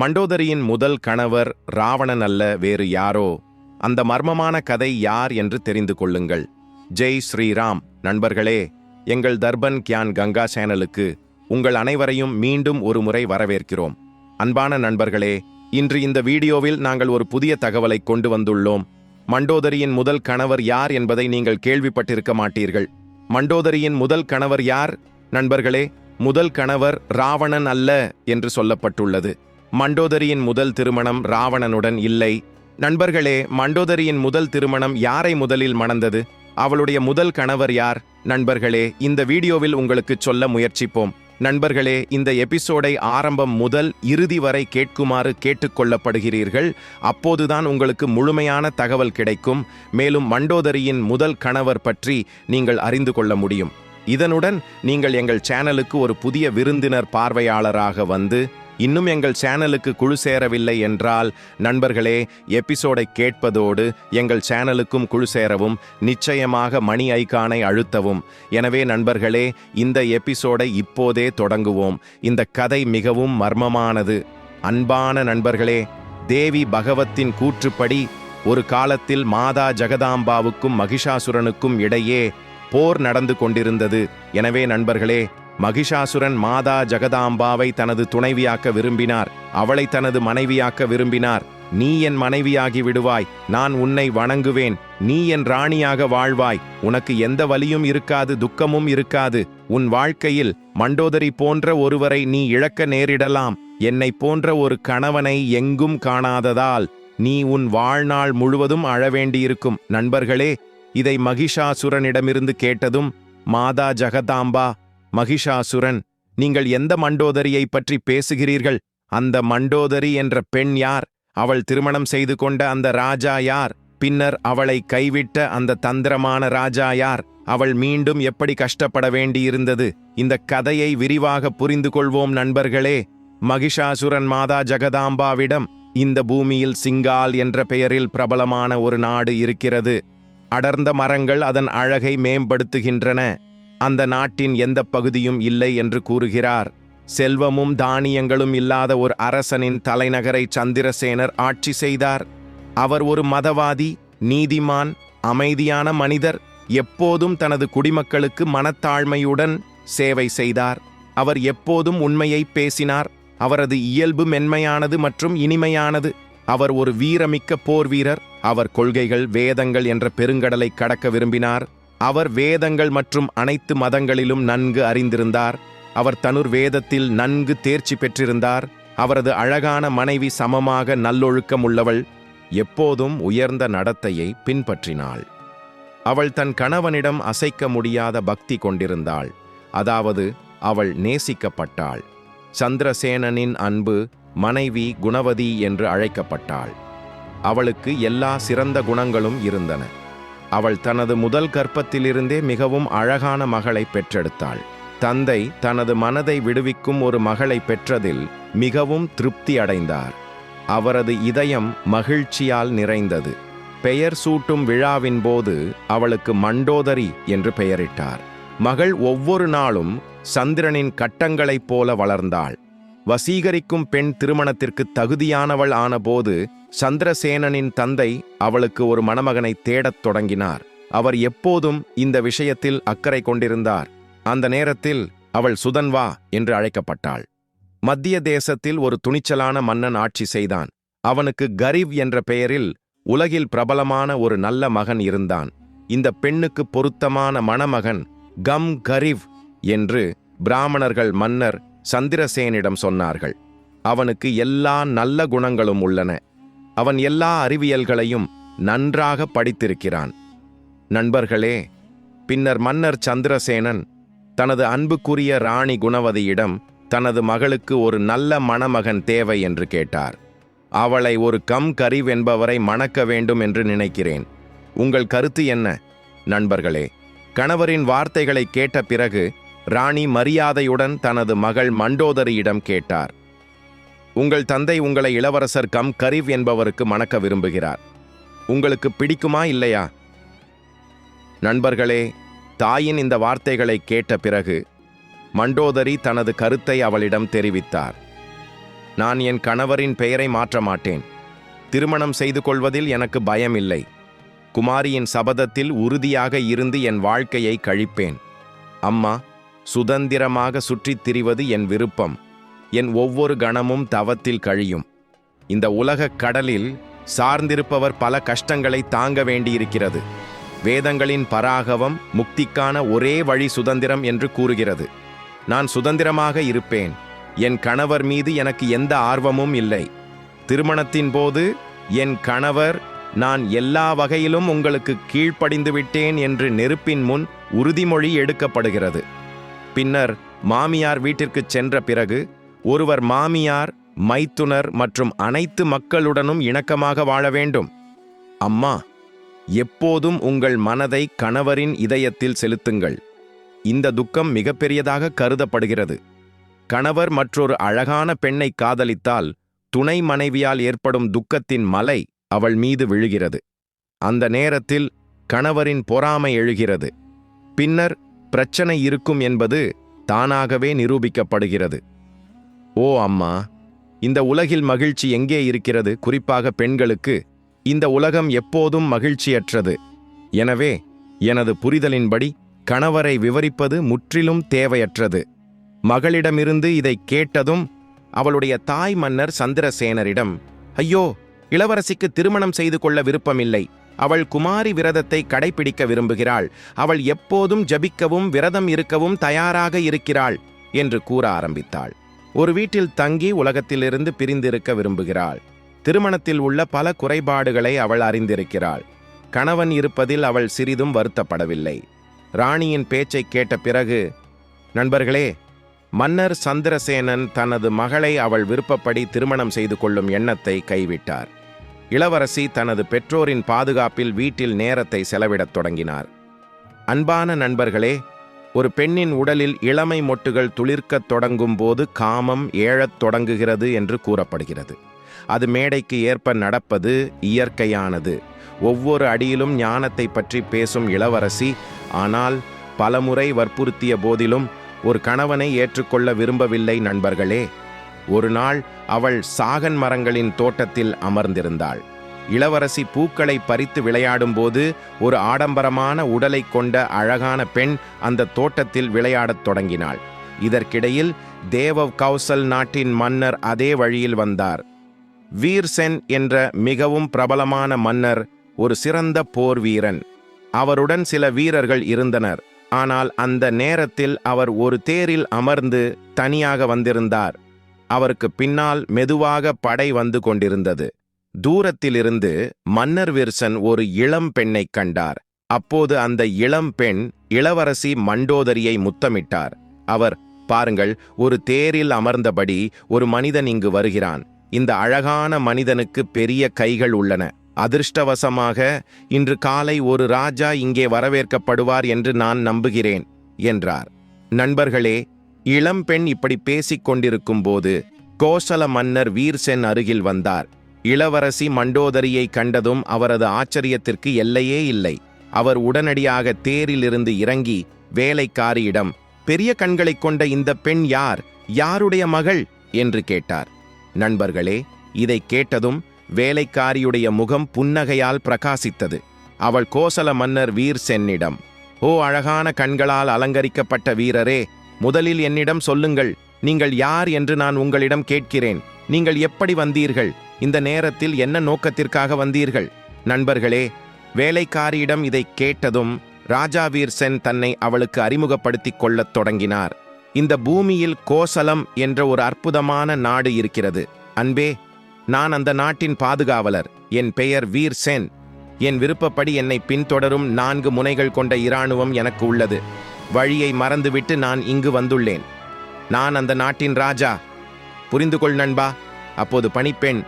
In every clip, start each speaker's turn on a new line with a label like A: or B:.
A: மண்டோதரியின் முதல் கணவர் ராவணன் அல்ல வேறு யாரோ? அந்த மர்மமான கதை யார் என்று தெரிந்து கொள்ளுங்கள். ஜெய் ஸ்ரீராம். நண்பர்களே எங்கள் தர்பன் கியான் கங்கா சேனலுக்கு உங்கள் அனைவரையும் மீண்டும் ஒரு முறை வரவேற்கிறோம். அன்பான நண்பர்களே இன்று இந்த வீடியோவில் நாங்கள் ஒரு புதிய தகவலை கொண்டு வந்துள்ளோம். மண்டோதரியின் முதல் கணவர் யார் என்பதை நீங்கள் கேள்விப்பட்டிருக்க மாட்டீர்கள். மண்டோதரியின் முதல் கணவர் யார்? நண்பர்களே முதல் கணவர் ராவணன் அல்ல என்று சொல்லப்பட்டுள்ளது. மண்டோதரியின் முதல் திருமணம் ராவணனுடன் இல்லை. நண்பர்களே மண்டோதரியின் முதல் திருமணம் யாரை முதலில் மணந்தது? அவளுடைய முதல் கணவர் யார்? நண்பர்களே இந்த வீடியோவில் உங்களுக்கு சொல்ல முயற்சிப்போம். நண்பர்களே இந்த எபிசோடை ஆரம்பம் முதல் இறுதி வரை கேட்குமாறு கேட்டுக்கொள்ளப்படுகிறீர்கள் அப்போதுதான் உங்களுக்கு முழுமையான தகவல் கிடைக்கும். மேலும் மண்டோதரியின் முதல் கணவர் பற்றி நீங்கள் அறிந்து கொள்ள முடியும். இதனுடன் நீங்கள் எங்கள் சேனலுக்கு ஒரு புதிய விருந்தினர் பார்வையாளராக வந்து இன்னும் எங்கள் சேனலுக்கு குழு சேரவில்லை என்றால் நண்பர்களே எபிசோடை கேட்பதோடு எங்கள் சேனலுக்கும் குழு சேரவும் நிச்சயமாக மணி ஐகானை அழுத்தவும். எனவே நண்பர்களே இந்த எபிசோடை இப்போதே தொடங்குவோம். இந்த கதை மிகவும் மர்மமானது. அன்பான நண்பர்களே தேவி பகவத்தின் கூற்றுப்படி ஒரு காலத்தில் மாதா ஜெகதாம்பாவுக்கும் மகிஷாசுரனுக்கும் இடையே போர் நடந்து கொண்டிருந்தது. எனவே நண்பர்களே மகிஷாசுரன் மாதா ஜெகதாம்பாவை தனது துணைவியாக்க விரும்பினார். அவளை தனது மனைவியாக்க விரும்பினார். நீ என் மனைவியாகி விடுவாய். நான் உன்னை வணங்குவேன். நீ என் ராணியாக வாழ்வாய். உனக்கு எந்த வலியும் இருக்காது துக்கமும் இருக்காது. உன் வாழ்க்கையில் மண்டோதரி போன்ற ஒருவரை நீ இழக்க நேரிடலாம். என்னை போன்ற ஒரு கணவனை எங்கும் காணாததால் நீ உன் வாழ்நாள் முழுவதும் அழவேண்டியிருக்கும். நண்பர்களே இதை மகிஷாசுரனிடமிருந்து கேட்டதும் மாதா ஜெகதாம்பா மகிஷாசுரன் நீங்கள் எந்த மண்டோதரியைப் பற்றி பேசுகிறீர்கள்? அந்த மண்டோதரி என்ற பெண் யார்? அவள் திருமணம் செய்து கொண்ட அந்த ராஜா யார்? பின்னர் அவளை கைவிட்ட அந்த தந்திரமான ராஜா யார்? அவள் மீண்டும் எப்படி கஷ்டப்பட வேண்டியிருந்தது? இந்த கதையை விரிவாக புரிந்து கொள்வோம் நண்பர்களே. மகிஷாசுரன் மாதா ஜெகதாம்பாவிடம் இந்த பூமியில் சிங்கால் என்ற பெயரில் பிரபலமான ஒரு நாடு இருக்கிறது. அடர்ந்த மரங்கள் அதன் அழகை மேம்படுத்துகின்றன. அந்த நாட்டின் எந்த பகுதியும் இல்லை என்று கூறுகிறார். செல்வமும் தானியங்களும் இல்லாத ஒரு அரசனின் தலைநகரை சந்திரசேனர் ஆட்சி செய்தார். அவர் ஒரு மதவாதி நீதிமான் அமைதியான மனிதர் எப்போதும் தனது குடிமக்களுக்கு மனத்தாழ்மையுடன் சேவை செய்தார். அவர் எப்போதும் உண்மையை பேசினார். அவரது இயல்பு மென்மையானது மற்றும் இனிமையானது. அவர் ஒரு வீரமிக்க போர் வீரர். அவர் கொள்கைகள் வேதங்கள் என்ற பெருங்கடலை கடக்க விரும்பினார். அவர் வேதங்கள் மற்றும் அனைத்து மதங்களிலும் நன்கு அறிந்திருந்தார். அவர் தனுர் வேதத்தில் நன்கு தேர்ச்சி பெற்றிருந்தார். அவரது அழகான மனைவி சமமாக நல்லொழுக்கம் உள்ளவள். எப்போதும் உயர்ந்த நடத்தையை பின்பற்றினாள். அவள் தன் கணவனிடம் அசைக்க முடியாத பக்தி கொண்டிருந்தாள். அதாவது அவள் நேசிக்கப்பட்டாள். சந்திரசேனனின் அன்பு மனைவி குணவதி என்று அழைக்கப்பட்டாள். அவளுக்கு எல்லா சிறந்த குணங்களும் இருந்தன. அவள் தனது முதல் கற்பத்திலிருந்தே மிகவும் அழகான மகளை பெற்றெடுத்தாள். தந்தை தனது மனதை விடுவிக்கும் ஒரு மகளை பெற்றதில் மிகவும் திருப்தி அடைந்தார். அவரது இதயம் மகிழ்ச்சியால் நிறைந்தது. பெயர் சூட்டும் விழாவின் போது அவளுக்கு மண்டோதரி என்று பெயரிட்டார். மகள் ஒவ்வொரு நாளும் சந்திரனின் கட்டங்களைப் போல வளர்ந்தாள். வசீகரிக்கும் பெண் திருமணத்திற்கு தகுதியானவள் ஆனபோது சந்திரசேனனின் தந்தை அவளுக்கு ஒரு மணமகனை தேடத் தொடங்கினார். அவர் எப்போதும் இந்த விஷயத்தில் அக்கறை கொண்டிருந்தார். அந்த நேரத்தில் அவள் சுதன்வா என்று அழைக்கப்பட்டாள். மத்திய தேசத்தில் ஒரு துணிச்சலான மன்னன் ஆட்சி செய்தான். அவனுக்கு கரீவ் என்ற பெயரில் உலகில் பிரபலமான ஒரு நல்ல மகன் இருந்தான். இந்த பெண்ணுக்கு பொருத்தமான மணமகன் கம் கரிவ் என்று பிராமணர்கள் மன்னர் சந்திரசேனிடம் சொன்னார்கள். அவனுக்கு எல்லா நல்ல குணங்களும் உள்ளன. அவன் எல்லா அறிவியல்களையும் நன்றாக படித்திருக்கிறான். நண்பர்களே பின்னர் மன்னர் சந்திரசேனன் தனது அன்புக்குரிய ராணி குணவதியிடம் தனது மகளுக்கு ஒரு நல்ல மணமகன் தேவை என்று கேட்டார். அவளை ஒரு கம் கரிவ் என்பவரை மணக்க வேண்டும் என்று நினைக்கிறேன். உங்கள் கருத்து என்ன? நண்பர்களே கணவரின் வார்த்தைகளை கேட்ட பிறகு ராணி மரியாதையுடன் தனது மகள் மண்டோதரியிடம் கேட்டார். உங்கள் தந்தை உங்களை இளவரசர் கம் கரிவ் என்பவருக்கு மணக்க விரும்புகிறார். உங்களுக்கு பிடிக்குமா இல்லையா? நண்பர்களே தாயின் இந்த வார்த்தைகளை கேட்ட பிறகு மண்டோதரி தனது கருத்தை அவளிடம் தெரிவித்தார். நான் என் கணவரின் பெயரை மாற்ற மாட்டேன். திருமணம் செய்து கொள்வதில் எனக்கு பயம் இல்லை குமாரியின் சபதத்தில் உறுதியாக இருந்து என் வாழ்க்கையை கழிப்பேன். அம்மா சுதந்திரமாக சுற்றித் திரிவது என் விருப்பம். என் ஒவ்வொரு கணமும் தவத்தில் கழியும். இந்த உலகக் கடலில் சார்ந்திருப்பவர் பல கஷ்டங்களை தாங்க வேண்டியிருக்கிறது. வேதங்களின் பராகவம் முக்திக்கான ஒரே வழி சுதந்திரம் என்று கூறுகிறது. நான் சுதந்திரமாக இருப்பேன். என் கணவர் மீது எனக்கு எந்த ஆர்வமும் இல்லை. திருமணத்தின் போது என் கணவர் நான் எல்லா வகையிலும் உங்களுக்கு கீழ்ப்படிந்து விட்டேன் என்று நெருப்பின் முன் உறுதிமொழி எடுக்கப்படுகிறது. பின்னர் மாமியார் வீட்டிற்குச் சென்ற பிறகு ஒருவர் மாமியார் மைத்துனர் மற்றும் அனைத்து மக்களுடனும் இணக்கமாக வாழ வேண்டும். அம்மா எப்போதும் உங்கள் மனதை கணவரின் இதயத்தில் செலுத்துங்கள். இந்த துக்கம் மிகப்பெரியதாக கருதப்படுகிறது. கணவர் மற்றொரு அழகான பெண்ணை காதலித்தால் துணை மனைவியால் ஏற்படும் துக்கத்தின் மலை அவள் மீது விழுகிறது. அந்த நேரத்தில் கணவரின் பொறாமை எழுகிறது. பின்னர் பிரச்சனை இருக்கும் என்பது தானாகவே நிரூபிக்கப்படுகிறது. ஓ அம்மா இந்த உலகில் மகிழ்ச்சி எங்கே இருக்கிறது? குறிப்பாக பெண்களுக்கு இந்த உலகம் எப்போதும் மகிழ்ச்சியற்றது. எனவே எனது புரிதலின்படி கணவரை விவரிப்பது முற்றிலும் தேவையற்றது. மகளிடமிருந்து இதை கேட்டதும் அவளுடைய தாய் மன்னர் சந்திரசேனரிடம் ஐயோ இளவரசிக்கு திருமணம் செய்து கொள்ள விருப்பமில்லை. அவள் குமாரி விரதத்தை கடைபிடிக்க விரும்புகிறாள். அவள் எப்போதும் ஜபிக்கவும் விரதம் இருக்கவும் தயாராக இருக்கிறாள் என்று கூற ஆரம்பித்தாள். ஒரு வீட்டில் தங்கி உலகத்திலிருந்து பிரிந்திருக்க விரும்புகிறாள். திருமணத்தில் உள்ள பல குறைபாடுகளை அவள் அறிந்திருக்கிறாள். கணவன் இருப்பதில் அவள் சிறிதும் வருத்தப்படவில்லை. ராணியின் பேச்சைக் கேட்ட பிறகு நண்பர்களே மன்னர் சந்திரசேனன் தனது மகளை அவள் விருப்பப்படி திருமணம் செய்து கொள்ளும் எண்ணத்தை கைவிட்டார். இளவரசி தனது பெற்றோரின் பாதுகாப்பில் வீட்டில் நேரத்தை செலவிடத் தொடங்கினார். அன்பான நண்பர்களே ஒரு பெண்ணின் உடலில் இளமை மொட்டுகள் துளிர்க்கத் தொடங்கும் போது காமம் ஏழத் தொடங்குகிறது என்று கூறப்படுகிறது. அது மேடைக்கு ஏற்ப நடப்பது இயற்கையானது. ஒவ்வொரு அடியிலும் ஞானத்தை பற்றி பேசும் இளவரசி ஆனால் பலமுறை வற்புறுத்திய போதிலும் ஒரு கணவனை ஏற்றுக்கொள்ள விரும்பவில்லை நண்பர்களே. ஒரு நாள் அவள் சாகன் மரங்களின் தோட்டத்தில் அமர்ந்திருந்தாள். இளவரசி பூக்களை பறித்து விளையாடும்போது ஒரு ஆடம்பரமான உடலை கொண்ட அழகான பெண் அந்த தோட்டத்தில் விளையாடத் தொடங்கினாள். இதற்கிடையில் தேவவ் கௌசல் நாட்டின் மன்னர் அதே வழியில் வந்தார். வீர்சென் என்ற மிகவும் பிரபலமான மன்னர் ஒரு சிறந்த போர் வீரன். அவருடன் சில வீரர்கள் இருந்தனர். ஆனால் அந்த நேரத்தில் அவர் ஒரு தேரில் அமர்ந்து தனியாக வந்திருந்தார். அவருக்கு பின்னால் மெதுவாக படை வந்து கொண்டிருந்தது. தூரத்திலிருந்து மன்னர் விர்சன் ஒரு இளம் பெண்ணைக் கண்டார். அப்போது அந்த இளம் பெண் இளவரசி மண்டோதரியை முத்தமிட்டார். அவர் பாருங்கள் ஒரு தேரில் அமர்ந்தபடி ஒரு மனிதன் இங்கு வருகிறான். இந்த அழகான மனிதனுக்கு பெரிய கைகள் உள்ளன. அதிர்ஷ்டவசமாக இன்று காலை ஒரு ராஜா இங்கே வரவேற்கப்படுவார் என்று நான் நம்புகிறேன் என்றார். நண்பர்களே இளம்பெண் இப்படி பேசிக் கொண்டிருக்கும் போது கோசல மன்னர் வீர்சென் அருகில் வந்தார். இளவரசி மண்டோதரியை கண்டதும் அவரது ஆச்சரியத்திற்கு எல்லையே இல்லை. அவர் உடனடியாக தேரிலிருந்து இறங்கி வேலைக்காரியிடம் பெரிய கண்களைக் கொண்ட இந்த பெண் யார்? யாருடைய மகள்? என்று கேட்டார். நண்பர்களே இதை கேட்டதும் வேலைக்காரியுடைய முகம் புன்னகையால் பிரகாசித்தது. அவள் கோசல மன்னர் வீர் சென்னிடம் ஓ அழகான கண்களால் அலங்கரிக்கப்பட்ட வீரரே முதலில் என்னிடம் சொல்லுங்கள் நீங்கள் யார் என்று நான் உங்களிடம் கேட்கிறேன். நீங்கள் எப்படி வந்தீர்கள்? இந்த நேரத்தில் என்ன நோக்கத்திற்காக வந்தீர்கள்? நண்பர்களே வேலைக்காரியிடம் இதை கேட்டதும் ராஜா வீர் சென் தன்னை அவளுக்கு அறிமுகப்படுத்திக் கொள்ளத் தொடங்கினார். இந்த பூமியில் கோசலம் என்ற ஒரு அற்புதமான நாடு இருக்கிறது. அன்பே நான் அந்த நாட்டின் பாதுகாவலர். என் பெயர் வீர் சென். என் விருப்பப்படி என்னை பின்தொடரும் நான்கு முனைகள் கொண்ட இராணுவம் எனக்கு உள்ளது. வழியை மறந்துவிட்டு நான் இங்கு வந்துள்ளேன். நான் அந்த நாட்டின் ராஜா. புரிந்து கொள் நண்பா அப்போது பணிப்பெண்.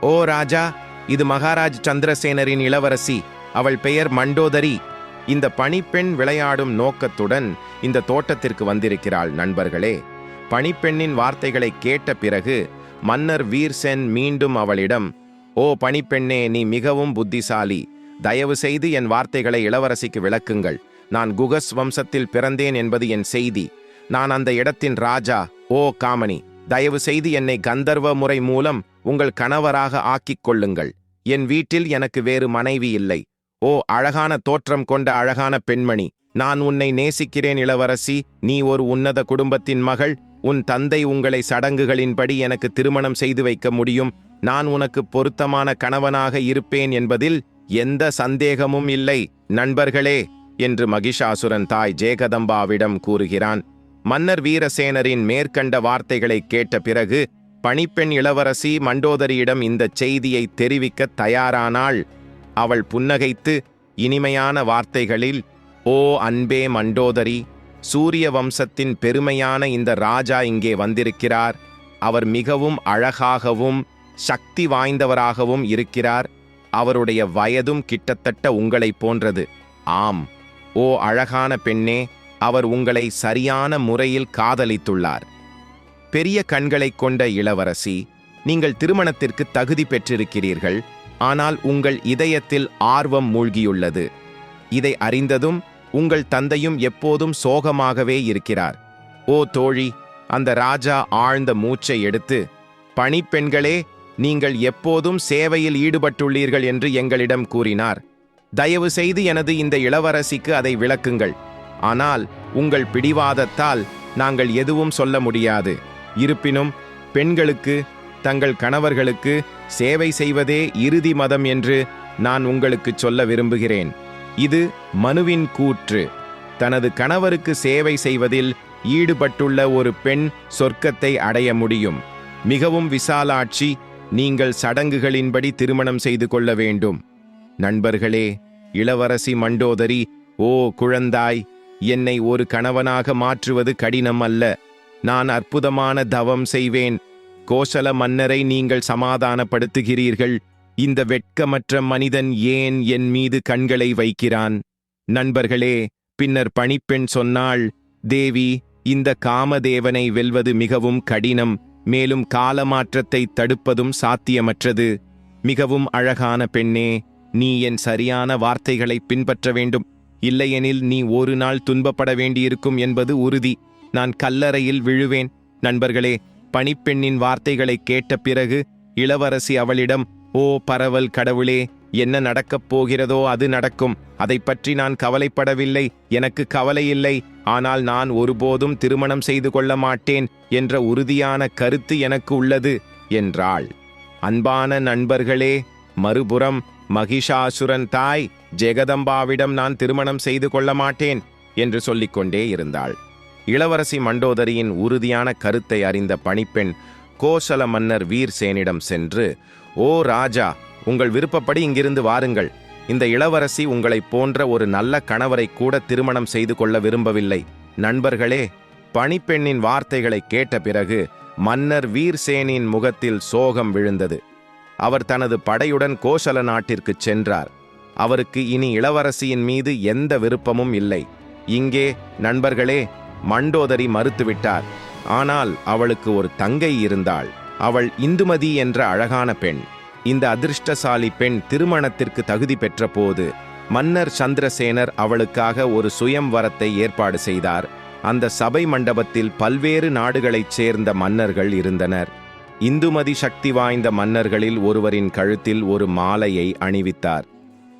A: ஓ ராஜா இது மகாராஜ் சந்திரசேனரின் இளவரசி. அவள் பெயர் மண்டோதரி. இந்த பணிப்பெண் விளையாடும் நோக்கத்துடன் இந்த தோட்டத்திற்கு வந்திருக்கிறாள் நண்பர்களே. பணிப்பெண்ணின் வார்த்தைகளை கேட்ட பிறகு மன்னர் வீர்சென் மீண்டும் அவளிடம் ஓ பணிப்பெண்ணே நீ மிகவும் புத்திசாலி. தயவு செய்து என் வார்த்தைகளை இளவரசிக்கு விளக்குங்கள். நான் குகஸ் வம்சத்தில் பிறந்தேன் என்பது என் செய்தி. நான் அந்த இடத்தின் ராஜா ஓ காமனி தயவு செய்து என்னை கந்தர்வ முறை மூலம் உங்கள் கணவராக ஆக்கிக் கொள்ளுங்கள். என் வீட்டில் எனக்கு வேறு மனைவி இல்லை. ஓ அழகான தோற்றம் கொண்ட அழகான பெண்மணி நான் உன்னை நேசிக்கிறேன் இளவரசி நீ ஒரு உன்னத குடும்பத்தின் மகள் உன் தந்தை உங்களை சடங்குகளின்படி எனக்கு திருமணம் செய்து வைக்க முடியும். நான் உனக்கு பொருத்தமான கணவனாக இருப்பேன் என்பதில் எந்த சந்தேகமும் இல்லை. நண்பர்களே என்று மகிஷாசுரன் தாய் ஜேகதம்பாவிடம் கூறுகிறான். மன்னர் வீரசேனரின் மேற்கண்ட வார்த்தைகளை கேட்ட பிறகு பணிப்பெண் இளவரசி மண்டோதரியிடம் இந்தச் செய்தியை தெரிவிக்க தயாரானாள். அவள் புன்னகைத்து இனிமையான வார்த்தைகளில் ஓ அன்பே மண்டோதரி சூரிய வம்சத்தின் பெருமையான இந்த ராஜா இங்கே வந்திருக்கிறார். அவர் மிகவும் அழகாகவும் சக்தி வாய்ந்தவராகவும் இருக்கிறார். அவருடைய வயதும் கிட்டத்தட்ட உங்களைப் போன்றது. ஆம் ஓ அழகான பெண்ணே அவர் உங்களை சரியான முறையில் காதலித்துள்ளார். பெரிய கண்களைக் கொண்ட இளவரசி நீங்கள் திருமணத்திற்கு தகுதி பெற்றிருக்கிறீர்கள் ஆனால் உங்கள் இதயத்தில் ஆர்வம் மூழ்கியுள்ளது. இதை அறிந்ததும் உங்கள் தந்தையும் எப்போதும் சோகமாகவே இருக்கிறார். ஓ தோழி அந்த ராஜா ஆழ்ந்த மூச்சை எடுத்து பணிப்பெண்களே நீங்கள் எப்போதும் சேவையில் ஈடுபட்டுள்ளீர்கள் என்று எங்களிடம் கூறினார். தயவு செய்து எனது இந்த இளவரசிக்கு அதை விளக்குங்கள். ஆனால் உங்கள் பிடிவாதத்தால் நாங்கள் எதுவும் சொல்ல முடியாது. இருப்பினும் பெண்களுக்கு தங்கள் கணவர்களுக்கு சேவை செய்வதே இறுதி மதம் என்று நான் உங்களுக்கு சொல்ல விரும்புகிறேன். இது மனுவின் கூற்று. தனது கணவருக்கு சேவை செய்வதில் ஈடுபட்டுள்ள ஒரு பெண் சொர்க்கத்தை அடைய முடியும். மிகவும் விசாலாட்சி நீங்கள் சடங்குகளின்படி திருமணம் செய்து கொள்ள வேண்டும். நண்பர்களே இளவரசி மண்டோதரி ஓ குழந்தாய் என்னை ஒரு கணவனாக மாற்றுவது கடினம் அல்ல. நான் அற்புதமான தவம் செய்வேன். கோசல மன்னரை நீங்கள் சமாதானப்படுத்துகிறீர்கள். இந்த வெட்கமற்ற மனிதன் ஏன் என் மீது கண்களை வைக்கிறான்? நண்பர்களே பின்னர் பணிப்பெண் சொன்னாள் தேவி இந்த காமதேவனை வெல்வது மிகவும் கடினம். மேலும் காலமாற்றத்தை தடுப்பதும் சாத்தியமற்றது. மிகவும் அழகான பெண்ணே நீ என் சரியான வார்த்தைகளை பின்பற்ற வேண்டும். இல்லையெனில் நீ ஒரு நாள் துன்பப்பட வேண்டியிருக்கும் என்பது உறுதி. நான் கல்லறையில் விழுவேன். நண்பர்களே பணிப்பெண்ணின் வார்த்தைகளை கேட்ட பிறகு இளவரசி அவளிடம் ஓ பரவல் கடவுளே என்ன நடக்கப் போகிறதோ அது நடக்கும். அதை பற்றி நான் கவலைப்படவில்லை. எனக்கு கவலை இல்லை. ஆனால் நான் ஒருபோதும் திருமணம் செய்து கொள்ள மாட்டேன் என்ற உறுதியான கருத்து எனக்கு உள்ளது என்றாள். அன்பான நண்பர்களே மறுபுறம் மகிஷாசுரன் தாய் ஜெகதம்பாவிடம் நான் திருமணம் செய்து கொள்ள மாட்டேன் என்று சொல்லிக்கொண்டே இருந்தாள். இளவரசி மண்டோதரியின் உறுதியான கருத்தை அறிந்த பணிப்பெண் கோசல மன்னர் வீர்சேனிடம் சென்று ஓ ராஜா உங்கள் விருப்பப்படி இங்கிருந்து வாருங்கள். இந்த இளவரசி உங்களைப் போன்ற ஒரு நல்ல கணவரை கூட திருமணம் செய்து கொள்ள விரும்பவில்லை. நண்பர்களே பணிப்பெண்ணின் வார்த்தைகளை கேட்ட பிறகு மன்னர் வீர்சேனின் முகத்தில் சோகம் விழுந்தது. அவர் தனது படையுடன் கோசல நாட்டிற்குச் சென்றார். அவருக்கு இனி இளவரசியின் மீது எந்த விருப்பமும் இல்லை. இங்கே நண்பர்களே மண்டோதரி மறுத்துவிட்டார். ஆனால் அவளுக்கு ஒரு தங்கை இருந்தாள். அவள் இந்துமதி என்ற அழகான பெண். இந்த அதிர்ஷ்டசாலி பெண் திருமணத்திற்கு தகுதி பெற்றபோது மன்னர் சந்திரசேனர் அவளுக்காக ஒரு சுயம்வரத்தை ஏற்பாடு செய்தார். அந்த சபை மண்டபத்தில் பல்வேறு நாடுகளைச் சேர்ந்த மன்னர்கள் இருந்தனர். இந்துமதி சக்தி வாய்ந்த மன்னர்களில் ஒருவரின் கழுத்தில் ஒரு மாலையை அணிவித்தார்.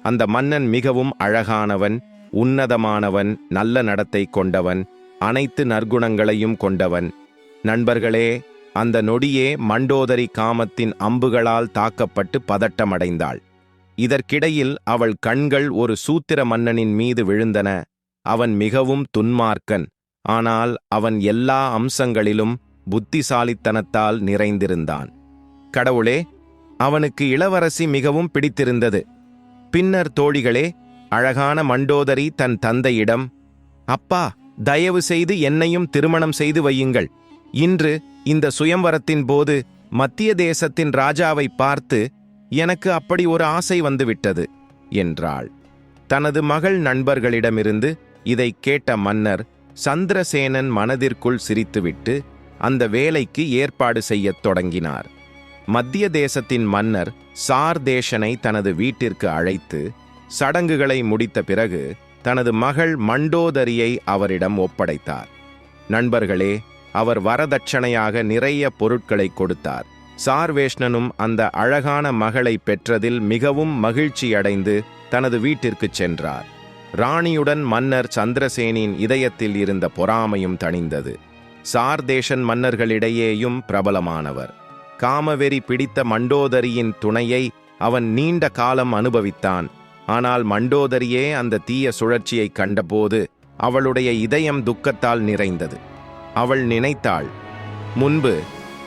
A: அந்த மன்னன் மிகவும் அழகானவன் உன்னதமானவன் நல்ல நடத்தை கொண்டவன் அனைத்து நற்குணங்களையும் கொண்டவன். நண்பர்களே அந்த நொடியே மண்டோதரி காமத்தின் அம்புகளால் தாக்கப்பட்டு பதட்டமடைந்தாள். இதற்கிடையில் அவள் கண்கள் ஒரு சூத்திர மன்னனின் மீது விழுந்தன. அவன் மிகவும் துன்மார்க்கன் ஆனால் அவன் எல்லா அம்சங்களிலும் புத்திசாலித்தனத்தால் நிறைந்திருந்தான். கடவுளே அவனுக்கு இளவரசி மிகவும் பிடித்திருந்தது. பின்னர் தோழிகளே அழகான மண்டோதரி தன் தந்தையிடம் அப்பா தயவு செய்து என்னையும் திருமணம் செய்து வையுங்கள். இன்று இந்த சுயம்வரத்தின் போது மத்திய தேசத்தின் ராஜாவை பார்த்து எனக்கு அப்படி ஒரு ஆசை வந்துவிட்டது என்றாள். தனது மகள் நண்பர்களிடமிருந்து இதை கேட்ட மன்னர் சந்திரசேனன் மனதிற்குள் சிரித்துவிட்டு அந்த வேலைக்கு ஏற்பாடு செய்யத் தொடங்கினார். மத்திய தேசத்தின் மன்னர் சார்தேஷனை தனது வீட்டிற்கு அழைத்து சடங்குகளை முடித்த பிறகு தனது மகள் மண்டோதரியை அவரிடம் ஒப்படைத்தார். நண்பர்களே அவர் வரதட்சணையாக நிறைய பொருட்களை கொடுத்தார். சார்வேஷ்ணனும் அந்த அழகான மகளை பெற்றதில் மிகவும் மகிழ்ச்சியடைந்து தனது வீட்டிற்குச் சென்றார். ராணியுடன் மன்னர் சந்திரசேனின் இதயத்தில் இருந்த பொறாமையும் தணிந்தது. சார்தேசன் மன்னர்களிடையேயும் பிரபலமானவர். காமவெறி பிடித்த மண்டோதரியின் துணையை அவன் நீண்ட காலம் அனுபவித்தான். ஆனால் மண்டோதரியே அந்த தீய சுழற்சியைக் கண்டபோது அவளுடைய இதயம் துக்கத்தால் நிறைந்தது. அவள் நினைத்தாள் முன்பு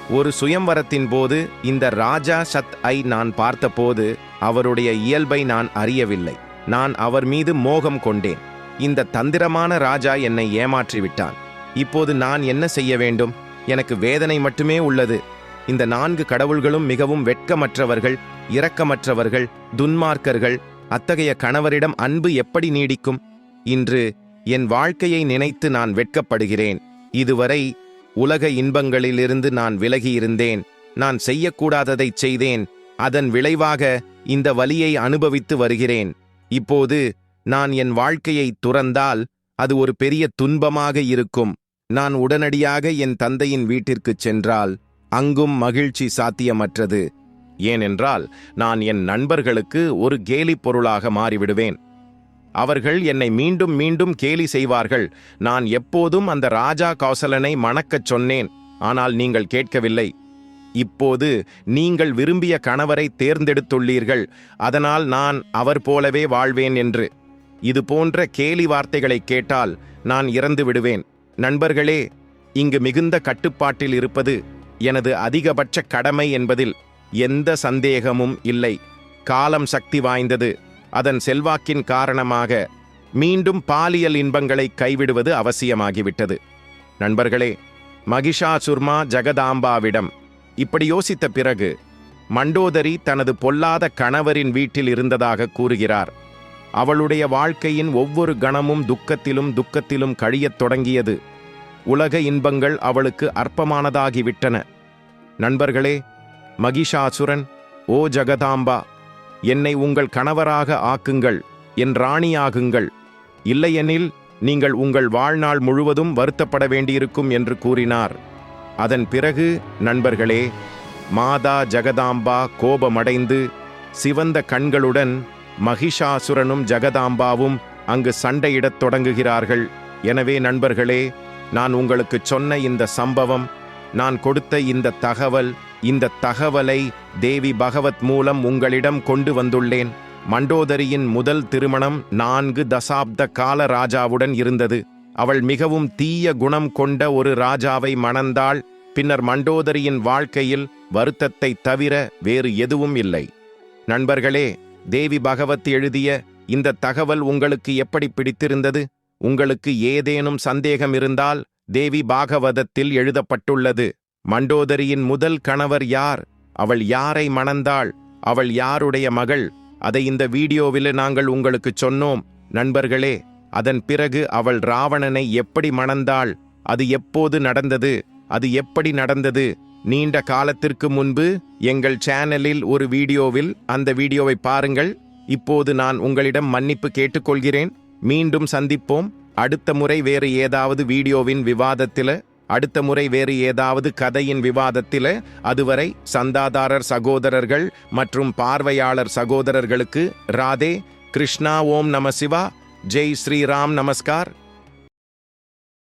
A: ஒரு சுயம்வரத்தின் போது இந்த ராஜா சத் ஐ நான் பார்த்தபோது அவருடைய இயல்பை நான் அறியவில்லை. நான் அவர் மீது மோகம் கொண்டேன். இந்த தந்திரமான ராஜா என்னை ஏமாற்றி விட்டான் இப்போது நான் என்ன செய்ய வேண்டும்? எனக்கு வேதனை மட்டுமே உள்ளது. இந்த நான்கு கடவுள்களும் மிகவும் வெட்கமற்றவர்கள் இரக்கமற்றவர்கள் துன்மார்க்கர்கள். அத்தகைய கணவரிடம் அன்பு எப்படி நீடிக்கும்? இன்று என் வாழ்க்கையை நினைத்து நான் வெட்கப்படுகிறேன். இதுவரை உலக இன்பங்களிலிருந்து நான் விலகியிருந்தேன். நான் செய்யக்கூடாததைச் செய்தேன். அதன் விளைவாக இந்த வலியை அனுபவித்து வருகிறேன். இப்போது நான் என் வாழ்க்கையை துறந்தால் அது ஒரு பெரிய துன்பமாக இருக்கும். நான் உடனடியாக என் தந்தையின் வீட்டிற்குச் சென்றால் அங்கும் மகிழ்ச்சி சாத்தியமற்றது. ஏனென்றால் நான் என் நண்பர்களுக்கு ஒரு கேலி பொருளாக மாறிவிடுவேன். அவர்கள் என்னை மீண்டும் மீண்டும் கேலி செய்வார்கள். நான் எப்போதும் அந்த ராஜா கௌசலனை மணக்கச் சொன்னேன். ஆனால் நீங்கள் கேட்கவில்லை. இப்போது நீங்கள் விரும்பிய கணவரை தேர்ந்தெடுத்துள்ளீர்கள். அதனால் நான் அவர் போலவே வாழ்வேன் என்று. இது போன்ற கேலி வார்த்தைகளை கேட்டால் நான் இறந்து விடுவேன் நண்பர்களே இங்கு மிகுந்த கட்டுப்பாட்டில் இருப்பது எனது அதிகபட்ச கடமை என்பதில் எந்த சந்தேகமும் இல்லை. காலம் சக்தி வாய்ந்தது. அதன் செல்வாக்கின் காரணமாக மீண்டும் பாலியல் இன்பங்களை கைவிடுவது அவசியமாகிவிட்டது. நண்பர்களே மகிஷா சுர்மா ஜெகதாம்பாவிடம் இப்படி யோசித்த பிறகு மண்டோதரி தனது பொல்லாத கணவரின் வீட்டில் இருந்ததாக கூறுகிறார். அவளுடைய வாழ்க்கையின் ஒவ்வொரு கணமும் துக்கத்திலும் துக்கத்திலும் கழியத் தொடங்கியது. உலக இன்பங்கள் அவளுக்கு அற்பமானதாகிவிட்டன. நண்பர்களே மகிஷாசுரன் ஓ ஜெகதாம்பா என்னை உங்கள் கணவராக ஆக்குங்கள் என் ராணியாகுங்கள். இல்லையெனில் நீங்கள் உங்கள் வாழ்நாள் முழுவதும் வருத்தப்பட வேண்டியிருக்கும் என்று கூறினார். அதன் பிறகு நண்பர்களே மாதா ஜெகதாம்பா கோபமடைந்து சிவந்த கண்களுடன் மகிஷாசுரனும் ஜெகதாம்பாவும் அங்கு சண்டையிடத் தொடங்குகிறார்கள். எனவே நண்பர்களே நான் உங்களுக்குச் சொன்ன இந்த சம்பவம் நான் கொடுத்த இந்த தகவல் இந்த தகவலை தேவி பகவத் மூலம் உங்களிடம் கொண்டு வந்துள்ளேன். மண்டோதரியின் முதல் திருமணம் நான்கு தசாப்த கால ராஜாவுடன் இருந்தது. அவள் மிகவும் தீய குணம் கொண்ட ஒரு ராஜாவை மணந்தாள். பின்னர் மண்டோதரியின் வாழ்க்கையில் வருத்தத்தை தவிர வேறு எதுவும் இல்லை. நண்பர்களே தேவி பகவத் எழுதிய இந்த தகவல் உங்களுக்கு எப்படி பிடித்திருந்தது? உங்களுக்கு ஏதேனும் சந்தேகம் இருந்தால் தேவி பாகவதத்தில் எழுதப்பட்டுள்ளது. மண்டோதரியின் முதல் கணவர் யார்? அவள் யாரை மணந்தாள்? அவள் யாருடைய மகள்? அதை இந்த வீடியோவில் நாங்கள் உங்களுக்குச் சொன்னோம். நண்பர்களே அதன் பிறகு அவள் ராவணனை எப்படி மணந்தாள்? அது எப்போது நடந்தது? அது எப்படி நடந்தது? நீண்ட காலத்திற்கு முன்பு எங்கள் சேனலில் ஒரு வீடியோவில் அந்த வீடியோவை பாருங்கள். இப்போது நான் உங்களிடம் மன்னிப்பு கேட்டுக்கொள்கிறேன். மீண்டும் சந்திப்போம். அடுத்த முறை வேறு ஏதாவது வீடியோவின் விவாதத்தில் அடுத்த முறை வேறு ஏதாவது கதையின் விவாதத்தில் அதுவரை சந்தாதாரர் சகோதரர்கள் மற்றும் பார்வையாளர் சகோதரர்களுக்கு ராதே கிருஷ்ணா ஓம் நம சிவா ஜெய் ஸ்ரீராம் நமஸ்கார்.